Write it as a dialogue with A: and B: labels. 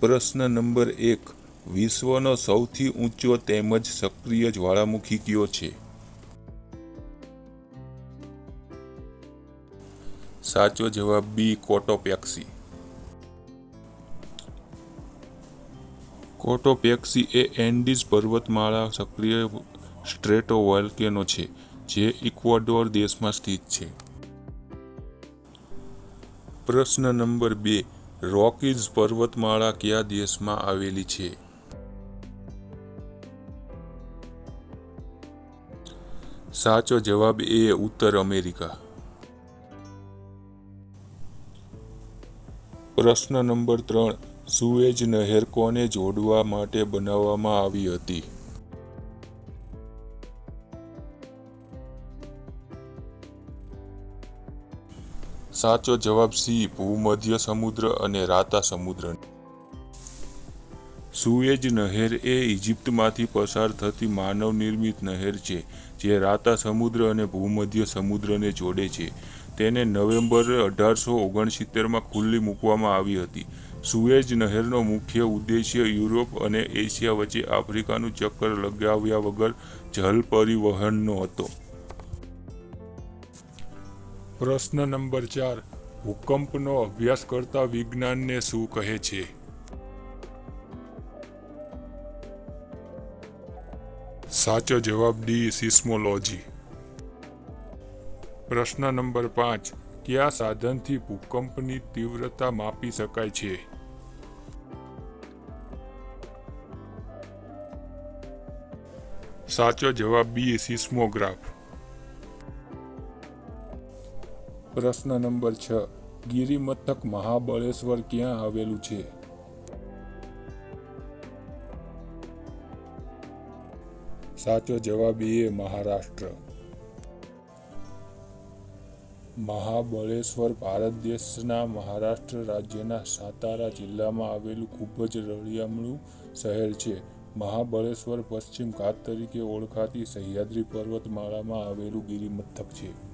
A: પ્રશ્ન નંબર એક, વિશ્વનો સૌથી ઊંચો તેમજ સક્રિય જ્વાળામુખી કયો છે? સાચો જવાબ બી કોટોપેક્સી કોટોપેક્સી એ એન્ડીઝ પર્વતમાળા સક્રિય સ્ટ્રેટો વોલ્કેનો છે. જે ઇક્વાડોર દેશમાં સ્થિત છે. પ્રશ્ન નંબર બે, રોકીઝ પર્વતમાળા કયા દેશમાં આવેલી છે? સાચો જવાબ એ, ઉત્તર અમેરિકા. પ્રશ્ન નંબર ત્રણ સુએજ નહેર કોને જોડવા માટે બનાવવામાં આવી હતી? સાચો જવાબ સી, ભૂમધ્ય સમુદ્ર અને રાતા સમુદ્ર. સુએજ નહેર એ ઇજિપ્તમાંથી પસાર થતી માનવ નિર્મિત નહેર છે, જે રાતા સમુદ્ર અને ભૂમધ્ય સમુદ્રને જોડે છે. તેને નવેમ્બર અઢારસો ઓગણસિત્તેરમાં ખુલ્લી મૂકવામાં આવી હતી. સુએજ નહેરનો મુખ્ય ઉદ્દેશ્ય યુરોપ અને એશિયા વચ્ચે આફ્રિકાનું ચક્કર લગાવ્યા વગર જલ પરિવહનનો હતો. પ્રશ્ન નંબર ચાર. ભૂકંપનો અભ્યાસ કરતા વિજ્ઞાનને શું કહે છે? સાચો જવાબ ડી, સિસ્મોલોજી. પ્રશ્ન નંબર પાંચ. કયા સાધનથી ભૂકંપની તીવ્રતા માપી શકાય છે? સાચો જવાબ બી, સિસ્મોગ્રાફ. પ્રશ્ન નંબર છ. ગિરિમથક મહાબળેશ્વર ક્યાં આવેલું છે? સાચો જવાબ એ મહારાષ્ટ્ર. મહાબળેશ્વર ભારત દેશના મહારાષ્ટ્ર રાજ્યના સાતારા જિલ્લામાં આવેલું ખૂબ જ રળિયામણું શહેર છે. મહાબળેશ્વર પશ્ચિમ ઘાટ તરીકે ઓળખાતી સહ્યાદ્રી પર્વતમાળામાં આવેલું ગિરિમથક છે.